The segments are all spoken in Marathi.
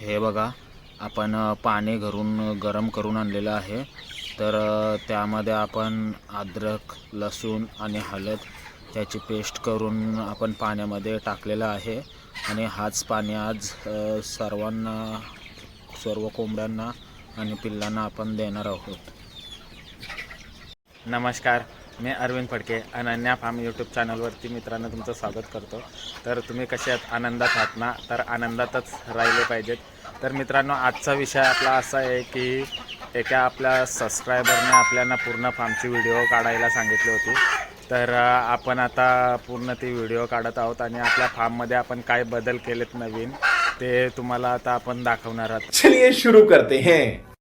हे बघा आपण पाणी घरून गरम करून आणलेलं आहे. तर त्यामध्ये आपण अद्रक लसूण आणि हळद त्याची पेस्ट करून आपण पाण्यामध्ये टाकलेलं आहे. आणि हाच पाणी आज सर्वांना सर्व कोंबड्यांना आणि पिल्लांना आपण देणार आहोत. नमस्कार. मी अरविंद फडके अनन्या फार्म यूट्यूब चॅनलवरती मित्रांनो तुमचं स्वागत करतो. तर तुम्ही कसे आहात? आनंदात आहात ना? तर आनंदातच राहिले पाहिजेत. तर मित्रांनो आजचा विषय आपला असा आहे की एका आपल्या सबस्क्रायबरने आपल्याला पूर्ण फार्मची व्हिडिओ काढायला सांगितली होती. तर आपण आता पूर्ण ती व्हिडिओ काढत आहोत आणि आपल्या फार्ममध्ये आपण काय बदल केलेत नवीन ते तुम्हाला आता आपण दाखवणार आहोत. चलिए शुरू करते हैं.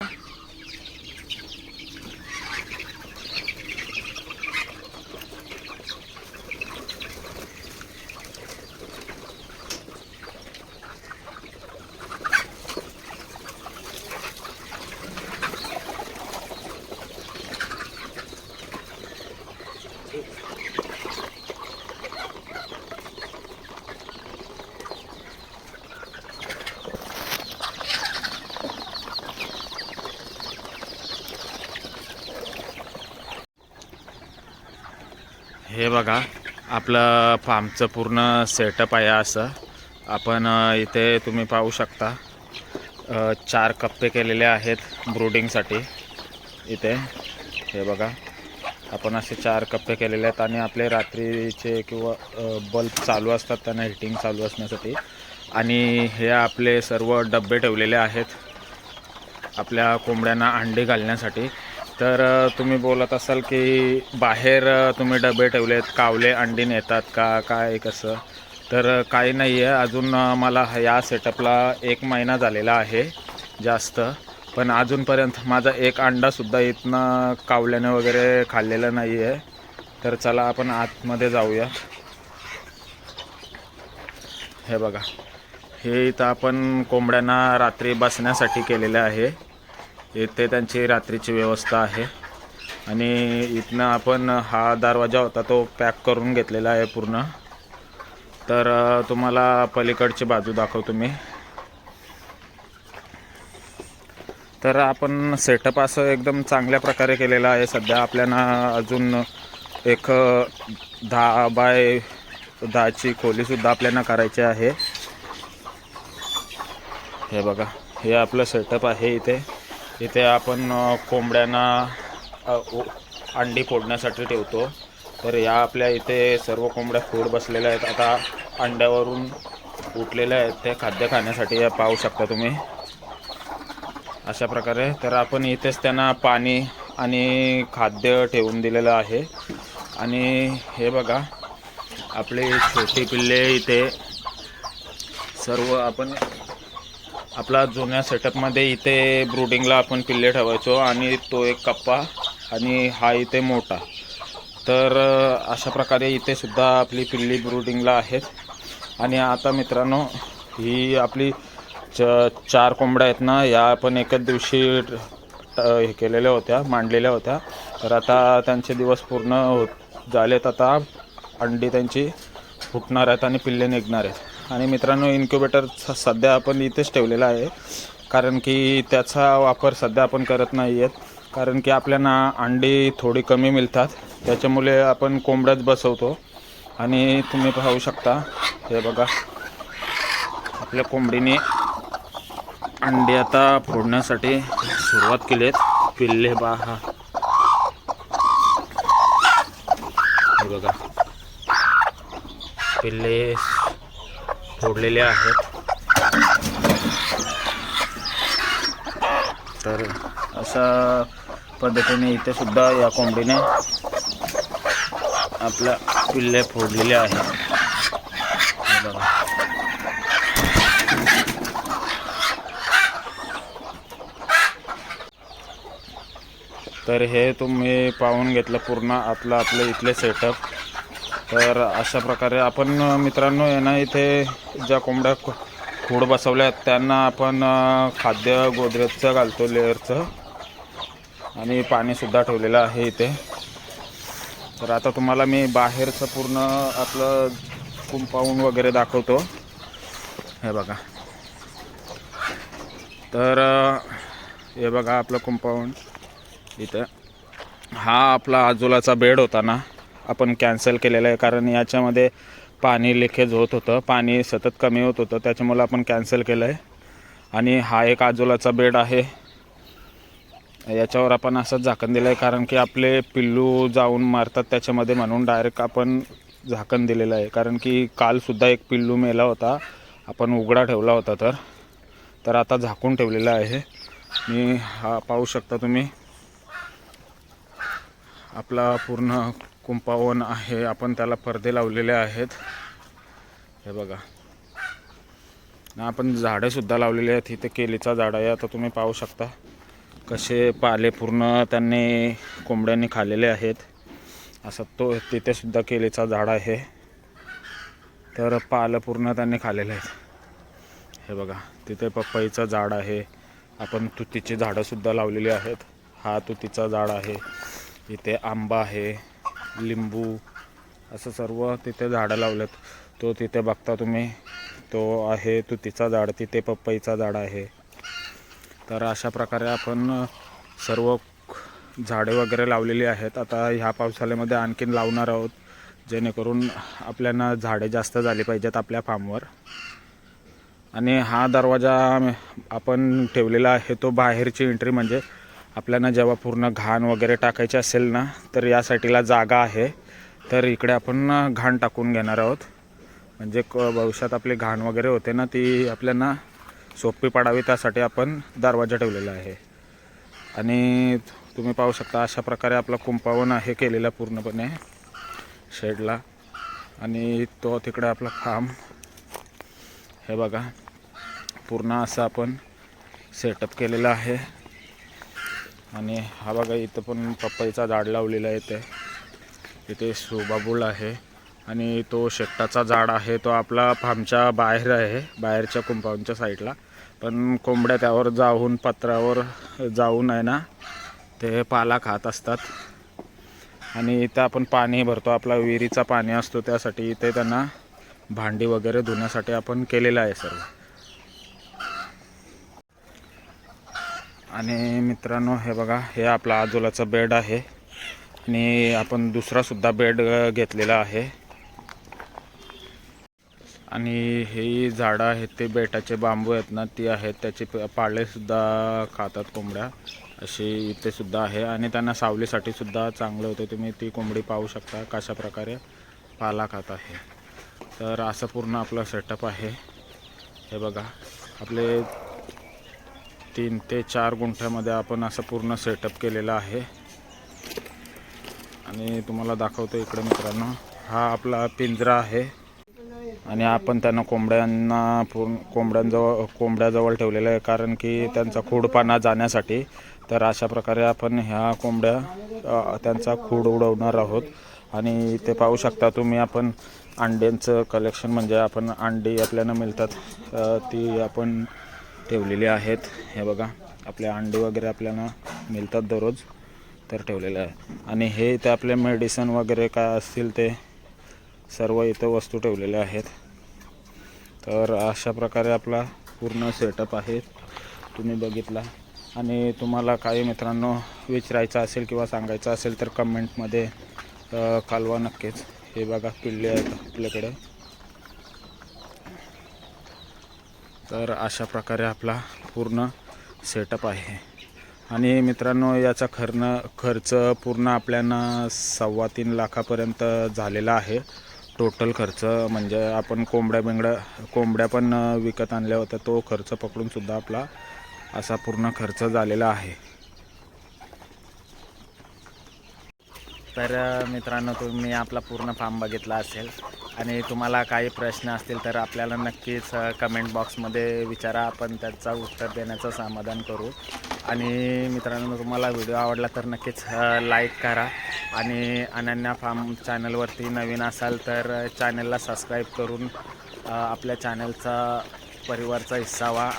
हे बघा आपलं फार्मचं पूर्ण सेटअप आहे असं. आपण इथे तुम्ही पाहू शकता चार कप्पे केलेले आहेत ब्रूडिंगसाठी इथे हे बघा आपण असे चार कप्पे केलेले आहेत आणि आपले रात्रीचे किंवा बल्ब चालू असतात त्यांना हिटिंग चालू असण्यासाठी. आणि हे आपले सर्व डबे ठेवलेले आहेत आपल्या कोंबड्यांना अंडे घालण्यासाठी. तर तुम्ही बोलत असाल की बाहेर तुम्ही डबे ठेवलेत कावले अंडी नेतात का काय कसं? तर काही नाही आहे अजून मला या सेटअपला एक महिना झालेला आहे जास्त. पण अजूनपर्यंत माझा एक अंडासुद्धा इथनं कावल्याने वगैरे खाल्लेलं नाही आहे तर चला आपण आतमध्ये जाऊया. हे बघा. हे इथं आपण कोंबड्यांना रात्री बसण्यासाठी केलेलं आहे. इथे त्यांची रात्रीची व्यवस्था आहे. आणि इथनं आपण हा दरवाजा होता तो पॅक करून घेतलेला आहे पूर्ण. तर तुम्हाला पलीकडची बाजू दाखवतो मी. तर आपण सेटअप असं एकदम चांगल्या प्रकारे केलेलं आहे सध्या. आपल्याला अजून एक दहा बाय दहाची खोलीसुद्धा आपल्याला करायची आहे. हे बघा हे आपलं सेटअप आहे इथे. इथे आपण कोंबड्यांना अंडी फोडण्यासाठी ठेवतो. तर या आपल्या इथे सर्व कोंबड्या फोड बसलेल्या आहेत. आता अंड्यावरून उठलेल्या आहेत. ते खाद्य खाण्यासाठी या पाहू शकता तुम्ही. अशा प्रकारे. तर आपण इथेच त्यांना पाणी आणि खाद्य ठेवून दिलेलं आहे. आणि हे बघा आपले छोटी पिल्ले इथे सर्व आपण आपला जुन्या सेटअपमध्ये इथे ब्रुडिंगला आपण पिल्ले ठेवायचो आणि तो एक कप्पा आणि हा इथे मोठा. तर अशा प्रकारे इथे सुद्धा आपली पिल्ली ब्रूडिंगला आहेत आणि आता मित्रांनो ही आपली च चार कोंबड्या आहेत ना या आपण एकच दिवशी हे केलेल्या होत्या मांडलेल्या होत्या. तर आता त्यांचे दिवस पूर्ण होत झालेत. आता अंडी त्यांची फुटणार आहेत आणि पिल्ले निघणार आहेत. आणि मित्रांनो इन्क्युबेटर स- सध्या आपण इथेच ठेवलेला आहे. कारण की त्याचा वापर सध्या आपण करत नाही आहेत कारण की आपल्याला अंडी थोडी कमी मिळतात. त्याच्यामुळे आपण कोंबड्याच बसवतो. आणि तुम्ही पाहू शकता हे बघा. आपल्या कोंबडीने अंडी आता फोडण्यासाठी सुरुवात केली आहेत पिल्ले बाहा. हे बघा. पिल्ले फोडलेले आहेत. तर अशा पद्धतीने इथे सुद्धा या कोंबडीने आपल्या पिल्ले फोडलेले आहेत. बघा. तर हे तुम्ही पाहून घेतलं पूर्ण आपलं आपलं इथले सेटअप तर अशा प्रकारे आपण मित्रांनो यांना इथे ज्या कोंबड्या खो- खोड बसवल्या आहेत त्यांना आपण खाद्य गोदरेजचं घालतो लेअरचं. आणि पाणीसुद्धा ठेवलेलं आहे इथे. तर आता तुम्हाला मी बाहेरचं पूर्ण आपलं कुंपाऊंड वगैरे दाखवतो. हे बघा. तर हे बघा आपलं कुंपाऊंड इथं. हा आपला आजोलाचा बेड होता ना. आपण कॅन्सल केलेलं आहे. कारण याच्यामध्ये पाणी लिकेज होत होतं. पाणी सतत कमी होत होतं. त्याच्यामुळे आपण कॅन्सल केलं आहे आणि हा एक आजोलाचा बेड आहे. याच्यावर आपण असंच झाकण दिलं आहे कारण की आपले पिल्लू जाऊन मारतात त्याच्यामध्ये म्हणून डायरेक्ट आपण झाकण दिलेलं आहे. कारण की कालसुद्धा एक पिल्लू मेला होता. आपण उघडा ठेवला होता तर. तर आता झाकून ठेवलेला आहे. मी हा पाहू शकता तुम्ही. आपला पूर्ण कुंपावन आहे. आपण त्याला पडदे लावलेले आहेत. हे बघा. ना आपण झाडंसुद्धा लावलेली आहेत. इथे केलीचा झाड आहे. आता तुम्ही पाहू शकता कसे पाले पूर्ण त्यांनी कोंबड्यांनी खाल्लेले आहेत. असं तो तिथेसुद्धा केलीचा झाड आहे. तर पालं पूर्ण त्यांनी खाल्लेले आहेत. हे बघा. तिथे पपईचं झाड आहे. आपण तुतीची झाडंसुद्धा लावलेली आहेत. हा तुतीचा झाड आहे. इथे आंबा आहे. लिंबू असं सर्व तिथे झाडं लावलेत. तो तिथे बघता तुम्ही. तो आहे तुतीचा झाड तिथे पपईचा झाड आहे. तर अशा प्रकारे आपण सर्व झाडे वगैरे लावलेली आहेत. आता ह्या पावसाळ्यामध्ये आणखीन लावणार आहोत जेणेकरून आपल्याला झाडे जास्त झाली पाहिजेत आपल्या फार्मवर. आणि हा दरवाजा आपण ठेवलेला आहे तो बाहेरची एंट्री म्हणजे आपल्याला जेव्हा पूर्ण घाण वगैरे टाकायची असेल ना तर यासाठीला जागा आहे. तर इकडे आपण घाण टाकून घेणार आहोत. म्हणजे क भविष्यात आपली घाण वगैरे होते ना ती आपल्याला सोपी पडावी त्यासाठी आपण दरवाजा ठेवलेला आहे. आणि तुम्ही पाहू शकता अशा प्रकारे आपला कुंपावन आहे केलेला पूर्णपणे शेडला. आणि तो तिकडे आपला फार्म हे बघा पूर्ण असं आपण सेटअप केलेलं आहे. आणि हा बघा इथं पण पपईचा झाड लावलेला आहे ते इथे सुबाबुल आहे. आणि तो शेकटाचा झाड आहे तो आपला फार्मच्या बाहेर आहे बाहेरच्या कुंपाऊंडच्या साईडला पण कोंबड्या त्यावर जाऊन पत्रावर जाऊन आहे ना ते पाला खात असतात. आणि इथं आपण पाणी भरतो आपला विहिरीचा पाणी असतो त्यासाठी इथे त्यांना भांडी वगैरे धुण्यासाठी आपण केलेलं आहे सर्व. आणि मित्रांनो हे बघा हे आपला आजोलाचं बेड आहे. आणि आपण दुसरासुद्धा बेड घेतलेला आहे. आणि हे झाडं आहेत ते बेटाचे बांबू आहेत ना ती आहेत त्याचे पाळेसुद्धा खातात कोंबड्या. अशी इथे सुद्धा आहे. आणि त्यांना सावलीसाठी सुद्धा चांगलं होतं. तुम्ही ती कोंबडी पाहू शकता कशा प्रकारे पाला खात आहे. तर असं पूर्ण आपलं सेटअप आहे. हे बघा आपले तीन ते चार गुंठ्यामध्ये आपण असं पूर्ण सेटअप केलेलं आहे. आणि तुम्हाला दाखवतो इकडे मित्रांनो हा आपला पिंजरा आहे. आणि आपण त्यांना कोंबड्यांना पूर्ण कोंबड्यांजवळ कोंबड्याजवळ ठेवलेलं आहे कारण की त्यांचा खूडपाना जाण्यासाठी. तर अशा प्रकारे आपण ह्या कोंबड्या त्यांचा खूड उडवणार आहोत. आणि इथे पाहू शकता तुम्ही आपण अंड्यांचं कलेक्शन म्हणजे आपण अंडी आपल्याला मिळतात. ती आपण ठेवलेली आहेत. हे बघा आपले अंडी वगैरे आपल्याला मिळतात दररोज तर ठेवलेलं आहे. आणि हे इथे आपले मेडिसन वगैरे काय असतील ते सर्व इथं वस्तू ठेवलेल्या आहेत. तर अशा प्रकारे आपला पूर्ण सेटअप आहे. तुम्ही बघितला. आणि तुम्हाला काही मित्रांनो विचारायचं असेल किंवा सांगायचं असेल तर कमेंटमध्ये कालवा कळवा नक्कीच. हे बघा किल्ले आहेत आपल्याकडे. तर अशा प्रकारे आपला पूर्ण सेटअप आहे. आणि मित्रांनो याचा खर्न खर्च पूर्ण आपल्याला सव्वा तीन लाखापर्यंत झालेला आहे. टोटल खर्च म्हणजे आपण कोंबड्या बिंगड्या कोंबड्या पण विकत आणल्या होत्या तो खर्च पकडूनसुद्धा आपला असा पूर्ण खर्च झालेला आहे. तर मित्रांनो तुम्ही आपला पूर्ण फार्म बघितला असेल. आणि तुम्हाला काही प्रश्न असतील तर आपल्याला नक्कीच कमेंट बॉक्समध्ये विचारा. आपण त्याचा उत्तर देण्याचं समाधान करू. आणि मित्रांनो तुम्हाला व्हिडिओ आवडला तर नक्कीच लाईक करा. आणि अनन्या फार्म चॅनलवरती नवीन असाल तर चॅनलला सबस्क्राईब करून आपल्या चॅनलचा परिवारचा हिस्सा व्हा.